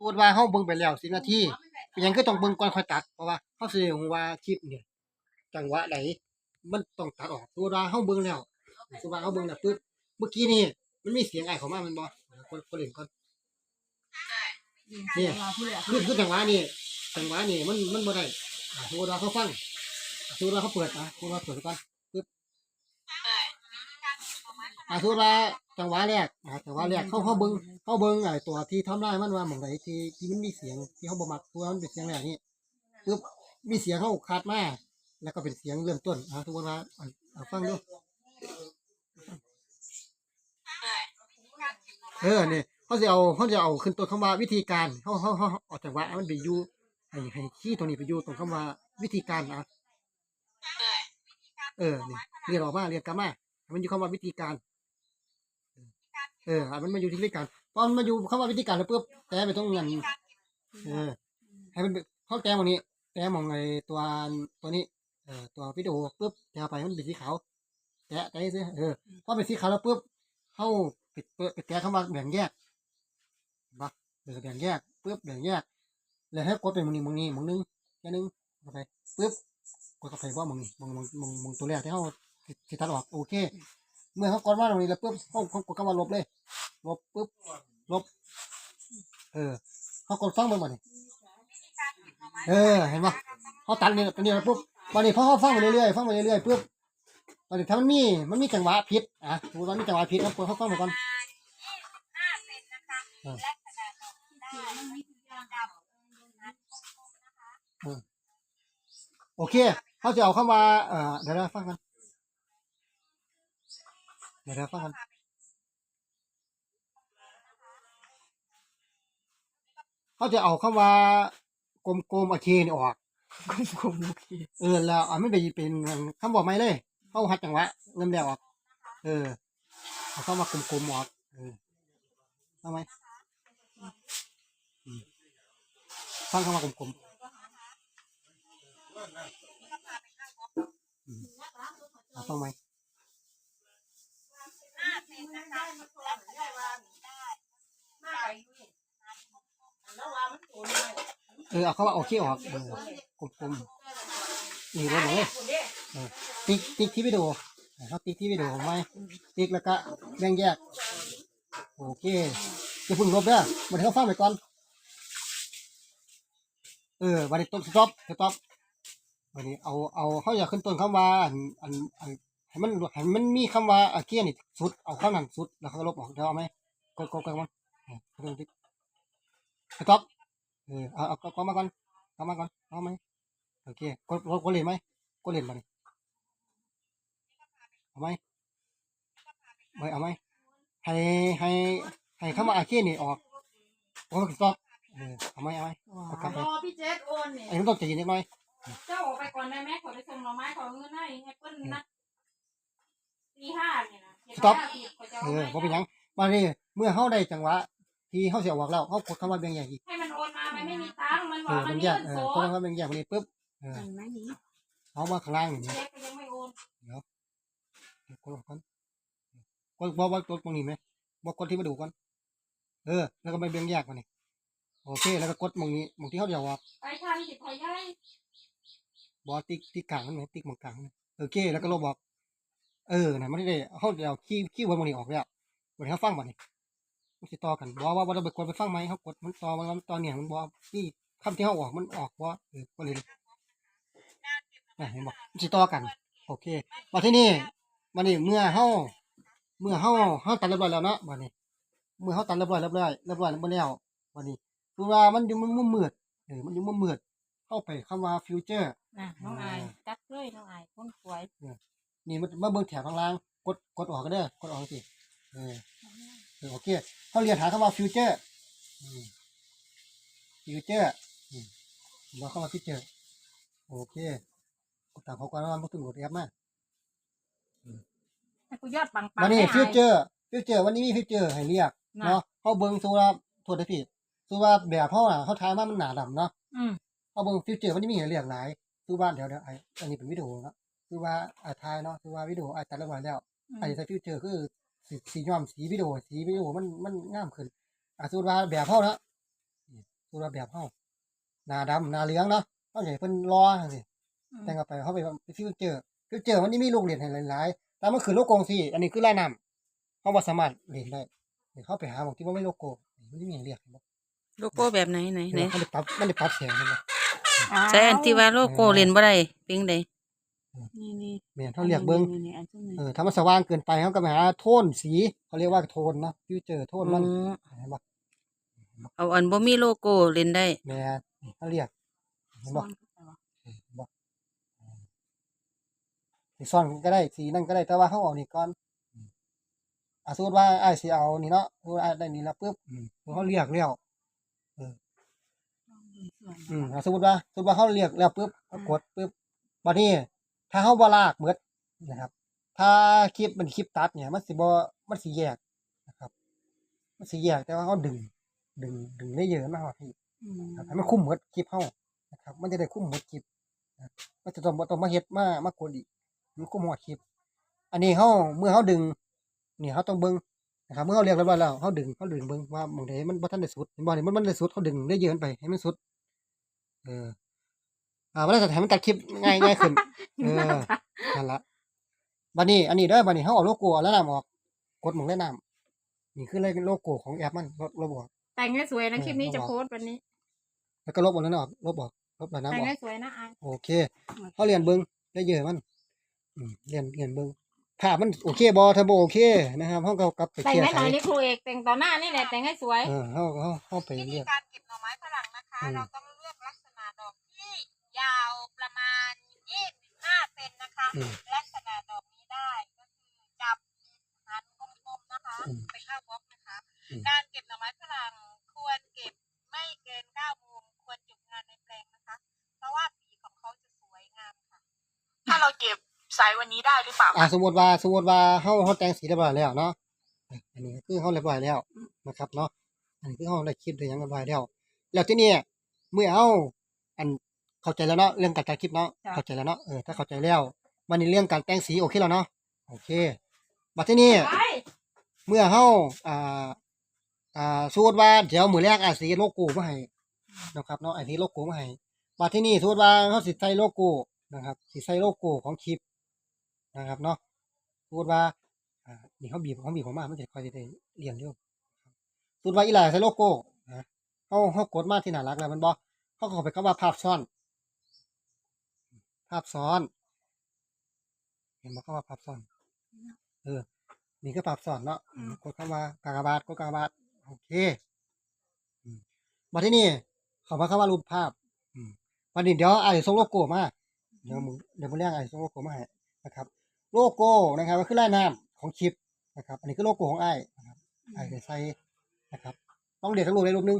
พูดว่าเฮาเบิ่งไปแล้ว10นาทีเป็นหยังคือต้องเบิ่งก่อนค่อยตัดเพราะว่าเฮาสิได้รู้ว่าคลิปเนี่ยจังหวะใดมันต้องตัดออกพูดว่าเฮาเบิ่งแล้วสมมุติว่าเฮาเบิ่งแล้วปึ๊บเมื่อกี้นี่มันมีเสียงไอ้เข้ามาแมันบ่คนคนเล่นก่อน นี่เราที่เหลือคือคือจังหวะนี่จังหวะนี่มันมันบ่ได้อ่าสมมุติว่าเขาฟังสมมุติว่าเขาเปิดอะสมมุติว่าเปิดก่อนปึ๊บอ่าสมมุติว่า จังหวะแรกอ่าจังหวะแรกเขาเขาเบิ่งเขาเบิ่งไอ้ตัวที่ทำลายมันว่าหม่องใดที่ที่มันมีเสียงที่เขาบ่มักตัวมันเป็นเสียงแรกนี่ปึ๊บมีเสียงเขาคาดมาแล้วก็เป็นเสียงเริ่มต้นอ่าสมมุติว่าอ่าอ่าฟังดูเออนี่เขาจะเอาเขาจะเอาขึ้นตัวคำว่าวิธีการเขาเขาเขาเอาจังหวะมันไปอยู่ให้ให้ขี้ตรงนี้ไปอยู่ตรงคำว่าวิธีการนะเออนี่เรียนออกมาเรียนกลับมาให้มันอยู่คำว่าวิธีการ เออให้มันมาอยู่ที่วิธีการพอมันมาอยู่คำว่าวิธีการแล้วปุ๊บแต่ไปตรงนั้นเออ ให้มันเข้าแต้มตรงนี้ แต้มของไอ้ตัวตัวนี้เออตัววิดีโอปุ๊บแต้ไปมันเป็นสีขาวแตะแตะซิเออพอเป็นสีขาวแล้วปุ๊บเข้าปิดเปิดปิดแต้คำว่าแบ่งแยกปะเออแบ่งแยกปุ๊บแบ่งแยก แล้วให้กดเป็นมึงนี่มึงนี่มึงนึงแค่นึงเข้าไปปึ๊บกดเข้าไปว่ามึงนี่มึงมึงมึงมึงตัวแรกที่เขาที่ตัดออกโอเค เมื่อเขากดว่าตรงนี้แล้วปึ๊บเขาเขากดคำว่าลบเลย ลบปึ๊บ ลบ เออเขากดฟังเบิ่งบ่นี่เออ เห็นปะเขาตัดนี่ตัวนี้แล้วปุ๊บวันนี้พอเขาฟังไปเรื่อยๆ ฟังไปเรื่อยๆปุ๊บวันนี้ถ้ามันมี มันมีจังหวะผิด อะสมมติว่ามีจังหวะผิดเขากดเขาฟังไปก่อนเออโอเค เขาจะเอาเข้ามาเอ่อเดี๋ยวเราฟังกันเดี๋ยวเราฟังกันเขาจะเอาเข้ามากลมๆอเคนี่ออกกลมๆโอเคเออแล้วอะไม่ไปเป็นคำบอกไม่เลยเขาหัดจังหวะเริ่มแล้วออก เออเอาเข้ามากลมๆออกเออทำไมอืมฟังเข้ามากลมๆอืมเอาฟังไหม เออเอาเข้ามาโอเคออกเออกลมๆนี่เลยเลยเออติ๊กติ๊กที่วิดีโอเขาติ๊กที่วิดีโอไหมติ๊กแล้วก็แบ่งแยก โอเคจะพึ่งลบเด้อมันเขาฟังไปก่อน เออวันนี้ต้นสต็อปสต็อปวันนี้เอาเอาเขาอยากขึ้นต้นคำว่าอันอันอัน ให้มันให้มันมีคำว่าอาเกียนี่สุดเอาข้างนั้นสุดแล้วเขาก็ลบออกเดี๋ยวเอาไหมกดกดกดมันเออเอาตรงนี้สต็อปเออเอาเอาเอาเข้ามาก่อนเข้ามาก่อนเอาไหมโอเคกดกดกดเล่นไหมกดเล่นมาดิเอาไหมไม่เอาไหมให้ให้ให้เข้ามาอาเคียนี่ออกโอ้ยสต็อปเออเอาไหมเอาไหมกลับไปรอพี่เจสโอนเนี่ยไอ้ต้องใจเย็นนิดหน่อยเจ้าออกไปก่อนได้ไหมขอไปส่งหน่อไม้ขอเงินให้ให้เปิ้ลนะ ตีห้าเนี่ยนะเออพอเป็นหยังมานี่เมื่อเขาได้จังหวะ ที่เขาเสียออกแล้วเขากดคำว่าเบียงแยกอีกให้มันโอนมามันไม่มีตังค์มันบเออกอมัเบีนยงแยยื่กนเอโสอกดคำว่าเบียงแยกวันนี้ปุ๊บเออเห็นไหมนี่เอามาข้างล่างอย่างนี้เช็คก็ยังไม่โอนกดออกก่อนกดบอกว่ากดตรงนี้ไหมบอกกดที่มาดูก่อนเออ แล้วก็ไปเบียงแยกมานี่โอเค แล้วก็กดมองนี้มองที่เขาเดียวว่าไปทันสิพอย้ายบอติ๊กติ๊กกลางนั่นไหมติ๊กมองกลางนั่นโอเค แล้วก็ลบบอก เออนะไม่ได้เขาเดียวขี้ขี้วันมองนี้ออกแล้ววันนี้เขาฟังบ่นี่มันติต่อกันบอกว่าว่าเราไปกดไปฟังไหมเขากดมันต่อมันต่อเนี่ยมันบอกนี่คำที่เขาออกมันออกว่าเออก็เลยนะเห็นบอกมันติต่อกัน โอเคมาที่นี่มานี่เมื่อเฮาเมื่อเฮาเฮาตัดเรียบร้อยแล้วเนาะบัดนี้เมื่อเฮาตัดเรียบร้อยเรียบร้อยเรียบร้อยแล้วบ่แล้วบัดนี้คือว่ามันอยู่มันมุมมืดเออมันอยู่มุมมืดเข้าไปคำว่าฟิวเจอร์น่ะน้องอายตัดเลยน้องอายคนสวย นี่มันมาเบิ่งแถวข้างล่าง กดกดออกก็ได้อกดออกสิเออเออโอเคเขาเรียนหาคำว่าฟิวเจอร์ฟิวเจอร์เราเข้ามาฟิวเจอร์โอเคกดตามเขาก่อนว่ามันถึงกดแอปมาให้กูยอดปังปังวันนี้ให้ฟิวอายเจอร์ฟิวเจอร์วันนี้มีฟิวเจอร์ให้เรียกน่ะเนาะเขาเบิ่งตัวว่าตัวได้ผิดตัวว่าแบบเขาอะเขาทายมามันหนาดำเนาะอืมเขาเบิ่งฟิวเจอร์วันนี้มีให้เรียกหลายตัวว่าเดี๋ยวเดี๋ยวไอ้อันนี้เป็นวิดีโอเนาะ คือว่าอ่าทายเนาะคือว่าวิดีโออาจจะเรียบร้อยแล้วอันนี้ใส่ฟิวเจอร์คือสีสีย้อมสีวิดีโอสีวิดีโอมันมันงามขึ้นอะสมมติว่าแบบเขาเนาะสมมุติว่าแบบเฮาหน้าดำหน้าเหลืองเนาะเฮาอยากให้เพิ่นรอจังซี่แต่งเข้าไปเฮาไปไปฟิวเจอร์ฟิวเจอร์มันนี่มีลูกเล่นให้หลายๆแต่มันคือโลโก้สิอันนี้คือลายน้ำเฮาบ่สามารถเล่นได้เดี๋ยวเขาไปหาบางที่มันไม่โลโก้มันจะมีให้เรียกเห็นบ่โลโก้แบบไหนไหนไหนมันได้ปรับมันได้ปรับแสงเห็นบ่ใช้อันที่ว่าโลโก้เล่นบ่ได้เป็นได นี่นี่แม่นเฮาเรียกเบิ่งนี่นี่อันนี้เออถ้ามันสว่างเกินไปเขาก็ไปหาโทนสีเขาเรียกว่าโทนเนาะฟิวเจอร์โทนมันอ๋อเห็นบ่เอาอันบ่มีโลโก้เล่นได้แม่นี่เขาเรียกเห็นบ่ซ่อนเข้าไปวะเห็นบ่สีซ่อนก็ได้สีนั่นก็ได้แต่ว่าเขาเอานี่ก่อนอะสมมติว่าไอ้ายสิเอานี่เนาะสมมติว่าอ้ายได้นี่แล้วปุ๊บอืมเขาเรียกแล้วอืมอะสมมติว่าสมมติว่าเขาเรียกแล้วปุ๊บเขากดปุ๊บบัดนี้ ถ้าเขาบ่ลากเบิดนะครับ ถ้าคลิปมันคลิปตัดเนี่ยมันสิบ่มันสิแยกนะครับ มันสิแยกแต่ว่าเขาดึง ดึงดึงได้เยอะมากกว่าพี่อืมครับให้มันคุ้มหมดคลิปเฮานะครับ มันจะได้คุ้มหมดคลิปนะครับมันจะต้องบ่ต้องมาเฮ็ดมามากดอีกมันคุ้มหมดคลิป อันนี้เฮาเมื่อเฮาดึงนี่เฮาต้องเบิ่งนะครับเมื่อเฮาเรียกเรียบร้อยแล้วเฮาดึงเฮาดึงเบิ่งว่าหม่องใดมันบ่ทันได้สุดเห็นบ่นี่มันมันได้สุดเฮาดึงได้เยอะไปให้มันสุด เออ อ่ามันจะให้มันตัดคลิปง่ายง่ายขึ้นเออนั่นละบัดนี้ อันนี้เด้อบัดนี้เฮาเอาโลโก้แล้วน้ำออก กดหม่องแนะนํนี่คือเลยโลโก้ของแอปมันลบลบออกแต่งให้สวยนะคลิปนี้จะโพสต์วันนี้ แล้วก็ลบหมดแล้วออกลบออกลบแล้วน้ำแต่องอกให้สวยนะอายโอเคเขาเรียนเบิ้งได้เยอะมันอืมเรียนเรียนเบิ้งภาพมันโอเคบอถ้าบ่โอเคนะครับเขาก็กลับไปแต่งแก้ให้หไขน่อยนี่ครูเอกแต่งต่อหน้านี่แหละแต่งให้สวยเออเขาเขาเขาไปวิธีเรียกการเก็บหน่อไม้ฝรั่งนะคะอืมเราต้องเลือกลักษณะดอกที่ ยาวประมาณ 25เซนนะคะ อืมลักษณะดอกนี้ได้ก็คือจับหันกลมๆนะคะอืมไปเข้าบล็อกนะคะ อืม การเก็บหน่อไม้ฝรั่งควรเก็บไม่เกิน9โมงควรจบงานในแปลงนะคะ เพราะว่าสีของเขาจะสวยงามค่ะ ถ้าเราเก็บสายวันนี้ได้หรือเปล่า อ่าสมมติว่าสมมติว่าเขาเขาแต่งสีเรียบร้อยแล้วเนาะอันนี้คือเขาเรียบร้อยแล้วนะครับเนาะอันนี้คือเขาได้คิดได้หยังเรียบร้อยแล้ว แล้วที่นี่เมื่อเอาอัน เข้าใจแล้วเนาะเรื่องการตัดคลิปเนาะจ้ะ เข้าใจแล้วเนาะเออถ้าเข้าใจแล้ววันนี้เรื่องการแต่งสีโอเคแล้วเนาะโอเคบัดที่นี่ ไปเมื่อเฮาอ่า อ่าสมมุติว่าเดี๋ยวมื้อแรกอาจสิเฮ็ดโลโก้มาให้นะครับเนาะไอ้ที่โลโก้มาให้มาที่นี่สมมุติว่าเฮาสิใส่โลโก้นะครับสิใส่โลโก้ของคลิปนะครับเนาะสมมุติว่าอ่านี่เขาบีบเขาบีบออกมามันจะค่อยสิได้เรียงเร็วสมมุติว่าอีหลาใส่โลโก้นะเฮาเฮากดมาที่หน้าหลักแล้วมันบ่เฮาก็เข้าไปคำว่าภาพซ้อน ภาพซ้อน เห็นบ่คำว่าภาพซ้อน เออ นี่ก็ปรับสอนเนาะกดคำว่ากากบาทกดกากบาทโอเคอืมมาที่นี่เขามาคำว่ารูปภาพอืมวันนี้เดี๋ยวไอ้ส่งโลโก้มา เดี๋ยวมึงเดี๋ยวมึงเรียกไอ้ส่งโลโก้มาให้นะครับ โลโก้นะครับก็คือลายน้ำของคลิปนะครับ อันนี้คือโลโก้ของไอ้นะครับไอ้ได้ใส่นะครับ ต้องเรียกทั้งรูปได้รูปหนึง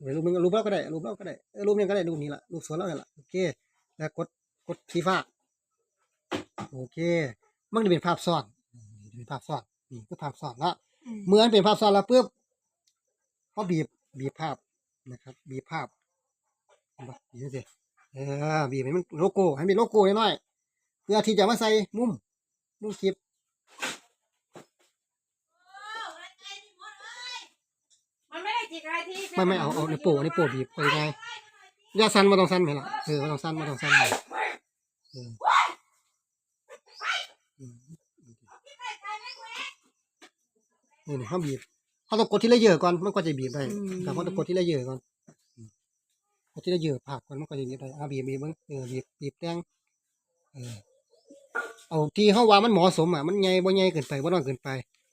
อืมเดี๋ยวรูปหนึงรูปเราก็ได้รูปเราก็ได้เออรูปนี้ก็ได้รูปนี้ละรูปสวนเราเนี่ยละโอเคแล้วกดกดสีฟ้าโอเค มันจะเป็นภาพซ้อนอืมนี่เป็นภาพซ้อนนี่คือภาพซ้อนละเมื่อมันเป็นภาพซ้อนแล้วปุ๊บเขาบีบบีบภาพนะครับ บีบภาพเห็นปะบีบสิเออบีบให้มันโลโก้ให้มีโลโก้น้อยๆเพื่อที่จะมาใส่มุมมุมคลิป มันไม่ได้จิกอะไรที่ไม่ไม่เอาเอาในโป้ในโป้บีบไปไงอย่าสั้นมาต้องสั้นไหมล่ะเออมาต้องสั้นมาต้องสั้นเออเอออืมนี่นี่เขาบีบเขาต้องกดที่ละเยอะก่อนมันก็จะบีบได้แต่เขาต้องกดที่ละเยอะก่อนอืมกดที่ละเยอะผักก่อนมันก็จะบีบได้อะบีบบีบเบิ้งเออบีบบีบแตงเออเอาที่เขาว่ามันเหมาะสมอะมันใหญ่บ่ใหญ่เกินไปบ่น้อยเกินไป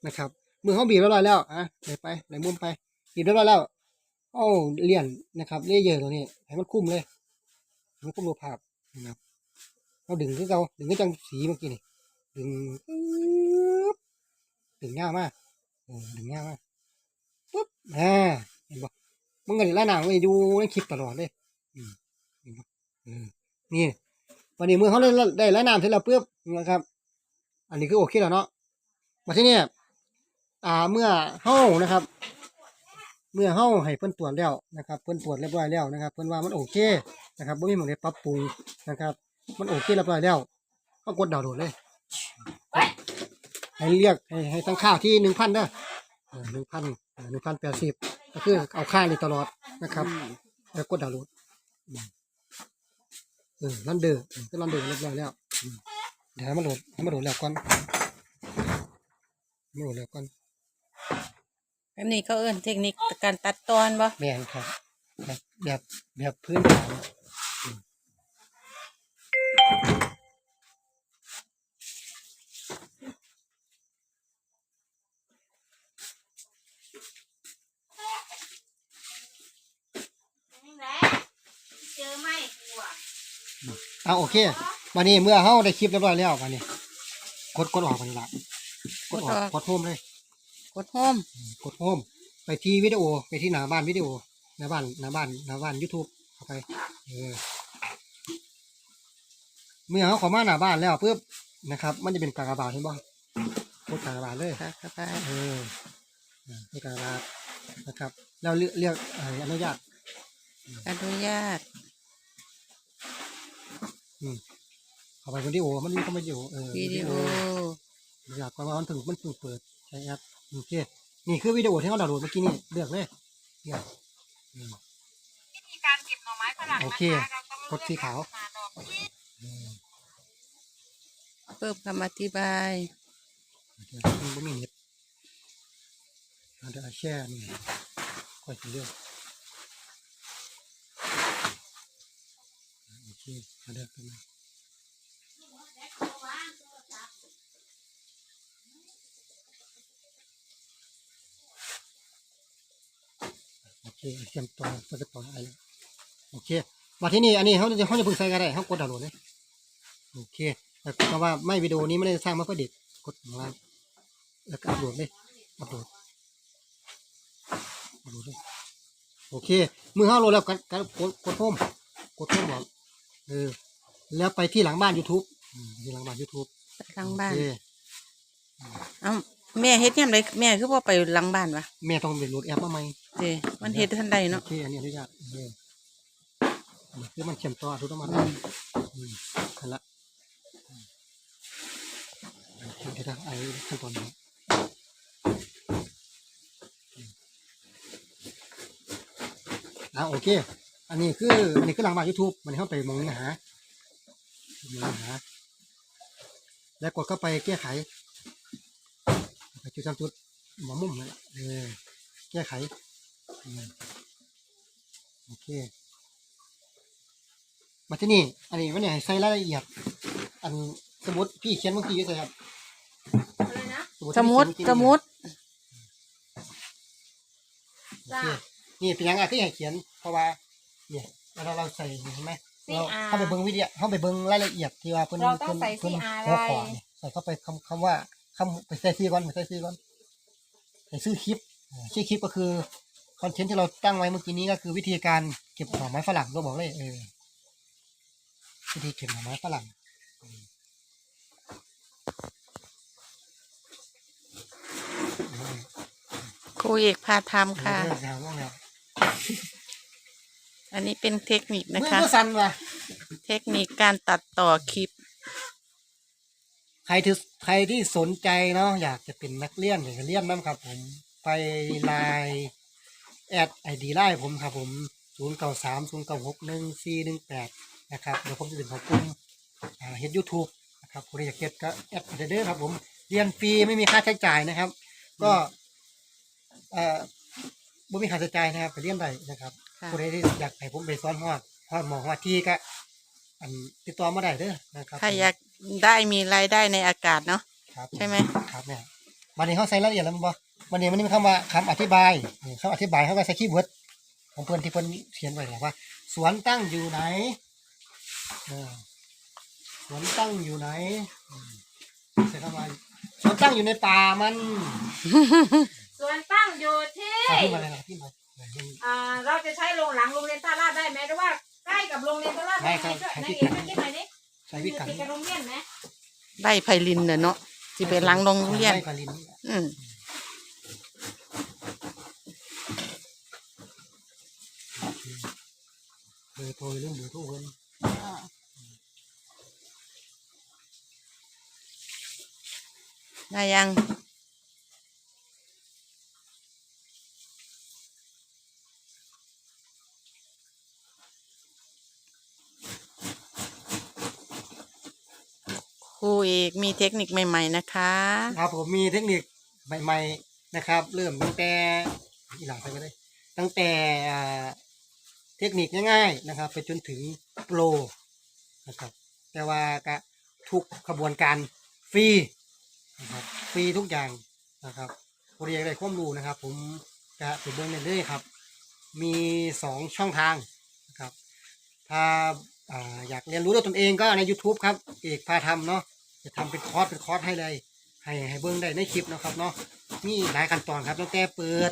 นะครับเมื่อเขาบีบเรียบร้อยแล้วอะไหนไปไหนมุมไป บีบเรียบร้อยแล้วเอาเลี่ยนนะครับเลเยอร์ตัวนี้ให้มันคุ้มเลยให้มันคุ้มรูปภาพนะครับเราดึงคือเราดึงก็จังสีเมื่อกี้นี่ดึงดึงง่ายมากดึงง่ายมากปุ๊บอ่าเห็นปะมันก็ได้ล่าหนังไว้ดูในคลิปตลอดเลยอืมเห็นปะนี่วันนี้มือเขาได้ได้ล่าน้ำเสร็จแล้วปุ๊บนะครับ อันนี้คือโอเคแล้วเนาะมาที่นี่อ่าเมื่อเฮ้านะครับ เมื่อเฮาให้เพิ่นตรวจแล้วนะครับเพิ่นตรวจเรียบร้อยแล้วนะครับ เพิ่นว่ามันโอเคนะครับบ่มีหมองใดปรับปรุงนะครับ มันโอเคเรียบร้อยแล้วก็กดดาวน์โหลดเลย ให้เรียกให้ให้ตั้งค่าที่1,000เด้อเออ1,000เออ1,080ก็คือเอาข้างนี้ตลอดนะครับแล้วกดดาวน์โหลดเออรันเดอร์ก็รันเดอร์เรียบร้อยแล้วเดี๋ยวให้มันโหลดให้มันโหลดแล้วก่อนให้มันโหลดแล้วก่อน อันนี้เขาเอิ้นเทคนิคการตัดตอนบ่แม่นครับ แบบแบบแบบพื้นฐานอืมเจอไหมกูอะเอาโอเควันนี้เมื่อเฮาได้คลิปเรียบร้อยแล้ววันนี้กดกดออกวันนี้ละกดออกกดโฮมเลย กดโฮมกดโฮมไปที่วิดีโอไปที่หน้าบ้านวิดีโอหน้าบ้านหน้าบ้านหน้าบ้านยูทูบเข้าไปเออเมื่อเขาเขอมาหน้าบ้านแล้วปุ๊บนะครับ มันจะเป็นกากบาทเห็นบ่กดกากบาทเลยค่ะค่ะไปเอออ่ากดกากบาทนะครับแล้วเลือกเรียกเอ่ออนุญาตอนุญาตเข้าไปวิดีโอมันมีเข้ามาวิดีโอเออวิดีโออนุญาตเพราะว่ามันถึงมันเพิ่งเปิดใช้แอป โอเค นี่คือวิดีโอที่เขาดาวน์โหลดเมื่อกี้นี่เลือกเลยเลือกอืม วิธีการเก็บหน่อไม้ฝรั่งโอนะเคคะเราต้องกดสีขาว เลือกลักษณะดอกที่เพิ่มคำอธิบาย เดี๋ยวมันบ่มีเน็ตเอาเดี๋ยวเอาแช่นี่ค่อยสิเลือกโอเคเอาเลือกขึ้นมา โอเคเตรียมตัวก็จะต่ออะไรโอเคมาที่นี่อันนี้เขาจะเขาจะเพิ่งใส่ก็ได้เขากดดาวน์โหลดเลยโอเคแต่คำว่าไม่วิดีโอนี้ไม่ได้สร้างมาเพื่อเด็กกดข้างล่างแล้วก็อัปโหลดเลยอัปโหลดอัปโหลดเลยโอเคมือเขาโหลดแล้วกันกันกดกดโฮมกดโฮมบอกเออแล้วไปที่หลังบ้าน YouTube อืมที่หลังบ้าน YouTube ไปหลังบ้านโอเคเอ้าแม่เฮ็ดยามใดแม่คือบ่ไปหลังบ้านวะแม่ต้องไปโหลดแอปมาใหม่ เด้มันเฮ็ดทันใดโอเนาะเคอันนี้อนุญาตเอออันนี้คือมันเชื่อมต่ออัตโนมัติอืมนั่นละอืมโอเคเดี๋ยวนะไอ้ขั้นตอนนี้อืมอ่าโอเค อันนี้คืออันนี้คือหลังบ้าน YouTube มันเข้าไปมองเนื้อหามองเนื้อหาแล้วกดเข้าไปแก้ไขไปจุดสามจุดหมอมุมนั่นแหละเออแก้ไขอืม โอเคมาที่นี่ อันนี้วันนี้ให้ใส่รายละเอียด อันสมมติพี่เขียนเมื่อกี้อยู่ใส่ครับอะไรนะสมุดที่สเขียนมุดโอเคนี่เป็นยังไงที่ให้เขียน เพราะว่า เนี่ยเวลาเราใส่เห็นไหมเราเข้าไปเบิ่งวิดีโอเข้าไปเบิ่งรายละเอียดที่ว่าเพิ่นเราต้องเพิ่นใส่เพิ่น CR หัวข้ออะไรเนี่ยใส่เข้าไปคำคำว่าคำไปใส่ซีก่อนไปใส่ซีก่อนใส่ชื่อคลิปอ่าชื่อคลิปก็คือ คอนเทนต์ที่เราตั้งไว้เมื่อกี้นี้ก็คือวิธีการเก็บหน่อไม้ฝรั่งก็บอกเลยเออวิธีเก็บหน่อไม้ฝรั่งอืมอืมครูเอกพาทำค่ะ เออยาวมากแล้วอันนี้เป็นเทคนิคมืนะอคะ ก็สั่นว่ะเทคนิคการตัดต่อคลิป ใครที่ใครที่สนใจเนาะอยากจะเป็นนักเรียนอยากจะเรียนน้ำครับผม ไปไลน์ แอดไอดีไลน์ผมครับผมศูนย์เก้าสามศูนย์เก้าหกหนึ่งสี่หนึ่งแปดนะครับ เดี๋ยวผมจะเป็นของกลุ่มอ่าเฮ็ดยูทูบนะครับคนที่อยากเฮ็ดก็แอดไปเด้อครับผมเรียนฟรีไม่มีค่าใช้จ่ายนะครับ ก็เอ่อบ่มีค่าใช้จ่ายนะครับไปเรียนได้นะครับค่ะ คนที่อยากให้ผมไปสอนฮอดฮอดหมอฮอดที่ก็อันติดต่อมาได้เด้อนะครับถ้าอยากได้มีรายได้ในอากาศเนาะ ครับใช่ไหม ครับเนี่ยวันนี้เขาใส่รายละเอียดแล้วมั้งบ่ วันนี้มันมีคำว่าคำอธิบายนี่คำอธิบายเขาก็ใส่คีย์เวิร์ดของเพื่อนที่เพื่อนเขียนไว้แหละว่า สวนตั้งอยู่ไหนเออสวนตั้งอยู่ไหนอืมใส่คำว่าสวนตั้งอยู่ในป่ามันส่วนตั้งอยู่ที่เอาขึ้นมาเลยนะขึ้นมาไหนมันอ่าเราจะใช้โรงหลังโรงเรียนตาลาดได้ไหมหรือว่าใกล้กับโรงเรียนตาลาดได้ครับช่วยใช้นายที่เอกกันช่วยคิดหน่อยดิใช้วิกันติดกับโรงเรียนไหมใบไผ่ลินเน่ะเนาะสิไปหลังโรงเรียน ใช้กาลินนี่แหละ อืม เบยร์โทรเรื่องเบอร์โทรเพิ่นาได้ยังครูเอกมีเทคนิคใหม่ ๆ นะคะ ครับผมมีเทคนิคใหม่ ๆ นะครับ เริ่มตั้งแต่อีหลังไปก็ได้ ตั้งแต่ เทคนิคง่ายๆนะครับ ไปจนถึงโปรนะครับ แต่ว่าก็ทุกขบวนการฟรีนะครับฟรีทุกอย่างนะครับเรียนได้ความรู้นะครับ ผมจะไปเบิ้งเรื่อยๆครับ มีสองช่องทางนะครับ ถ้าอาอยากเรียนรู้ด้วยตนเองก็ใน YouTube ครับ เอกพาทำเนาะจะทำเป็นคอร์สเป็นคอร์สให้เลย ให้ให้เบิ้งได้ในคลิปนะครับเนาะมีหลายขั้นตอนครับตั้งแต่เปิด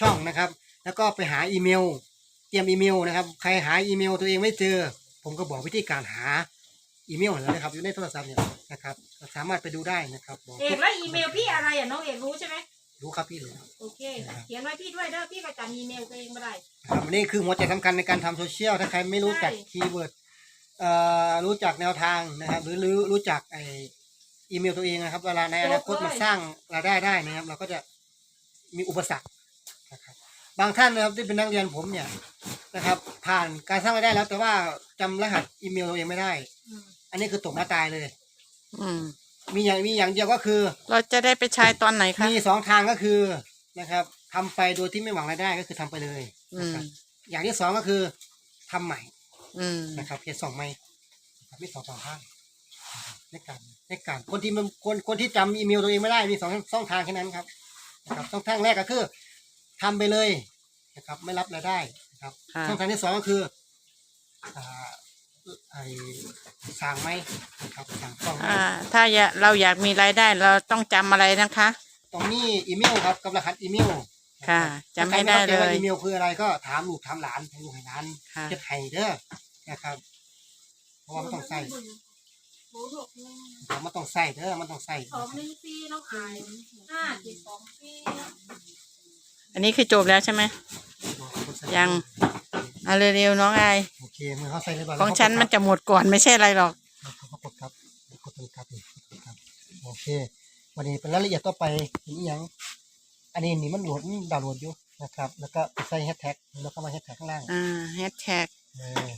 ช่องนะครับ แล้วก็ไปหาอีเมล เตรียมอีเมลนะครับ ใครหาอีเมลตัวเองไม่เจอ ผมก็บอกวิธีการหาอีเมลแล้วนะครับ อยู่ในโทรศัพท์เนี่ยนะครับ สามารถไปดูได้นะครับบอกเอกแล้วอีเมลพี่อะไรอะน้องเอกรู้ใช่ไหมรู้ครับพี่เลยโอเคเขียนไว้พี่ด้วยเด้อพี่ก็จำอีเมลตัวเองไม่ได้ ครับอันนี้คือหัวใจสำคัญในการทำโซเชียลถ้าใครไม่รู้จักใช่ คีย์เวิร์ดเอ่อรู้จักแนวทางนะครับ หรือรู้รู้จักไออีเมลตัวเองนะครับ เวลาในอนาคตมันสร้างรายได้ได้นะครับ เราก็จะมีอุปสรรคนะครั บบางท่านนะครับที่เป็นนักเรียนผมเนี่ยนะครับ ผ่านการสร้างรายได้แล้ว แต่ว่าจำรหัสอีเมลตัวเองไม่ได้ อืมอันนี้คือตกมาตายเลย อืม มีอย่างมีอย่างเดียวก็คือ เราจะได้ไปใช้ตอนไหนคะมีสองทางก็คือนะครับทำไปโดยที่ไม่หวังรายได้ก็คือทำไปเลยอืนะม ครับอย่างที่สองก็คือทำใหม่อืม นะครับเพจสองใหม่นะครับมีสองสองทางนะครับในการในการคนที่มันคนคนที่จำอีเมลตัวเองไม่ได้มีสองช่องทางแค่นั้นครับนะครับช่องทางแรกก็คือ ทำไปเลยนะครับ ไม่รับรายได้นะครับค่ะ ช่องทางที่สองก็คืออ่าไอสั่งไหมนะครับสั่งกล้องไหมอ่า ถ้าอยากเราอยากมีรายได้เราต้องจำอะไรนะคะ ตรงนี้อีเมลครับกับรหัสอีเมลค่ะจำให้ได้เลย ถ้าใครม่ข้าใจว่าอีเมลคืออะไรก็ถามลูกถามหลานให้ลูกให้หลาน ค่ะจะไห้เด้อนะครับ เพราะว่ามันต้องใส่มันต้องใส่เด้อมันต้องใส่สองหนึ่งสี่น้องอายห้าเจ็ดสองสี่ อันนี้คือจบแล้วใช่ไหมยังเอาเร็วๆน้องไอายโอเคมือเขาใส่เลยบ่ของฉันมันจะหมดก่อนไม่ใช่อะไรหรอกเขากดครับกดตรงครับนี่กดครับโอเค วันนี้เป็นรายละเอียดต่อไปเห็นอีหยังอันนี้นี่มันโหลดมันดาวน์โหลดอยู่นะครับ แล้วก็ไปใส่แฮชแท็กแล้วก็มาแฮชแท็กข้างล่างอ่าแฮชแท็กเออ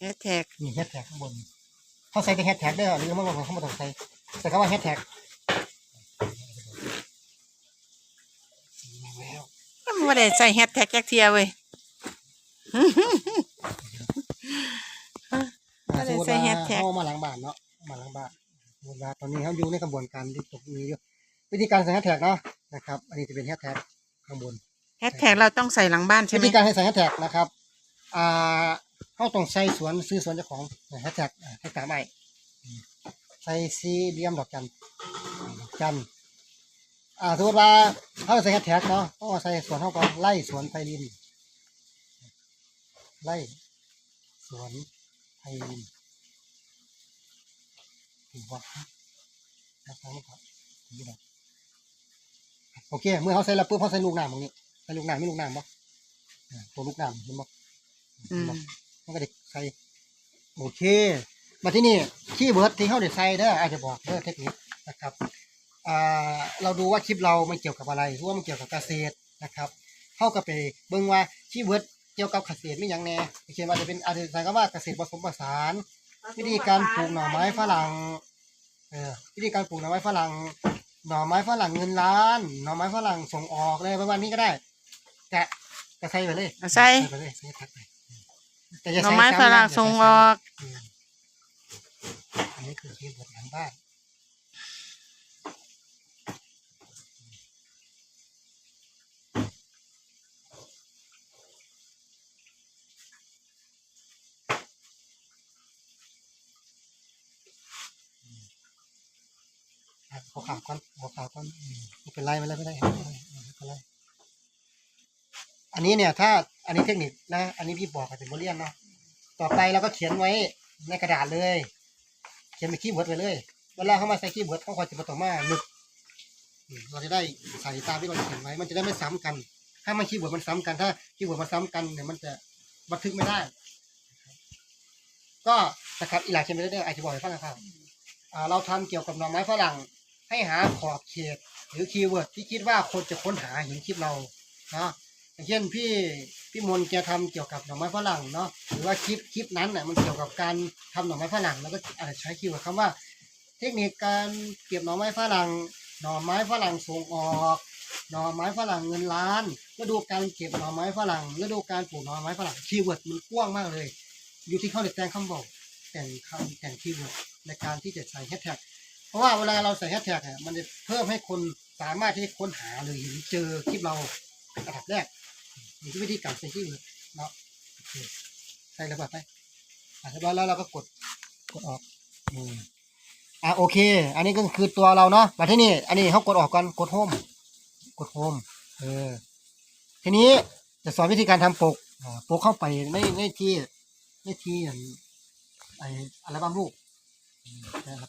แฮชแท็กนี่แฮชแท็กข้างบนเขาใส่แต่แฮชแท็กได้อหรือมันเขาไม่ต้องใส่ใส่คำว่าแฮชแท็กแล้ว ไม่ได้ใส่แฮชแท็กแจ็คเทียเว้ยอ่าก็สเลยมมติใส่ว่าแฮชแท็กเขามาหลังบ้านเนาะมาหลังบ้านสมมติว่าตอนนี้เขาอยู่ในกระบวนการที่ตกนี้อยู่วิธีการใส่แฮชแท็กเนาะนะครับ อันนี้จะเป็นแฮชแท็กข้างบนแฮชแท็กเราต้องใส่หลังบ้านใช่วิไหมธีการให้ใส่แฮชแท็กนะครับอ่าเขาต้องใส่สวนซื้อสวนเจ้าของแฮชแท็กแฮชแท็กใหม่ใส่ซีเดียมดอกจันดอกจัน อ่าสมมติว่าเขาใส่แฮชแท็กเนาะเขาก็ใส่สวนเขาก่อนไล่สวนไพลิน ไล่สวนไพลินถือว่านะครับครับถือว่าโอเค เมื่อเขาใส่แล้วปุ๊บเขาใส่ลูกน้ำตรงนี้ใส่ลูกน้ำมีลูกน้ำปะอ่าตัวลูกน้ำเห็นปะอืมมันก็เด็กใส่โอเค มาที่นี่คีย์เวิร์ดที่เขาเด็ใส่เด้ออาจจะบอกเด้อเทคนิคนะครับอ่า เราดูว่าคลิปเรามันเกี่ยวกับอะไรหรือว่ามันเกี่ยวกับเกษตรนะครับเข้ากับไปเบิ่งว่าคีย์เวิร์ดเกี่ยวกับเกษตรมีอย่างแน่เช่นว่าจะเป็นอาจจะใส่คำว่าเกษตรผสมผสาน วิธีการปลูกหน่อไม้ฝรั่งเออวิธีการปลูกหน่อไม้ฝรั่งหน่อไม้ฝรั่งเงินล้านหน่อไม้ฝรั่งส่งออกเลยประมาณนี้ก็ได้แต่ก็ใส่ไปเลยเอาใส่ไปเลยใส่ทักไปแต่อย่าหน่อใส่ไม้ซ้ำฝรั่งนะส่งย่าอใส่ซ้ำอกอืมอันนี้คือคีย์เวิร์ดหลังบ้าน อะขอข่าวก่อนขอข่าวก่อนมไม่เป็นไรไม่เป็นไรม่ไม่ไรไม่เป็นไรอันนี้เนี่ยถ้าอันนี้เทคนิคนะ อันนี้พี่บอกกับเป็นโมเลียนเนาะต่อไปเราก็เขียนไว้ในกระดาษเลย เขียนเป็นคีย์เวิร์ดไว้เลยเวลาเข้ามาใส่คีย์เวิร์ดเขาคอยจะมาต่อมาหนึกเราจะได้ใส่ตามที่เราเขียนไว้ มันจะได้ไม่ซ้ำกัน ถ้ามันคีย์เวิร์ดมันซ้ำกันถ้าคีย์เวิร์ดมันซ้ำกันเนี่ยมันจะบันทึกไม่ได้ ก็นะครับอีหลาเขียนไปเรื่อยๆอาจจะบอกให้ฟังนะครับอ่าเราทำเกี่ยวกับหน่อไม้ฝรั่ง ให้หาขอบเขต หรือคีย์เวิร์ดที่คิดว่าคนจะค้นหาเห็นคลิปเราเนาะอย่างเช่นพี่พี่มนต์แกทำเกี่ยวกับหน่อไม้ฝรั่งเนาะหรือว่าคลิปคลิปนั้นน่ะมันเกี่ยวกับการทำหน่อไม้ฝรั่งแล้วก็อาจจะใช้คีย์เวิร์ดคำว่า เทคนิคการเก็บหน่อไม้ฝรั่งหน่อไม้ฝรั่งส่งออกหน่อไม้ฝรั่งเงินล้านฤดูการเก็บหน่อไม้ฝรั่งฤดูการปลูกหน่อไม้ฝรั่งคีย์เวิร์ดมันกว้างมากเลย อยู่ที่เขาเด็ดแต่งคำบอกแต่งคำแต่งคีย์เวิร์ดในการที่จะใส่แฮชแท็ก ราะว่าเวลาเราใส่แฮชแท็กอะมันจะเพิ่มให้คนสามารถที่ค้นหาหรือเห็นเจอคลิปเราเป็นอันดับแรกนี่คือวิธีการใส่คีย์เเนาะใส่ระเบิดไปอะเรียบร้อยแล้วเราก็กดกดออกอืมอะโอเค อันนี้ก็คือตัวเราเนาะมาที่นี่ อันนี้เขากดออกกันกดโฮมกดโฮมเออทีนี้จะสอนวิธีการทำปกอ่าปกเข้าไปในในที่ในที่อันไออัลบั้มรูปอืมนะครับ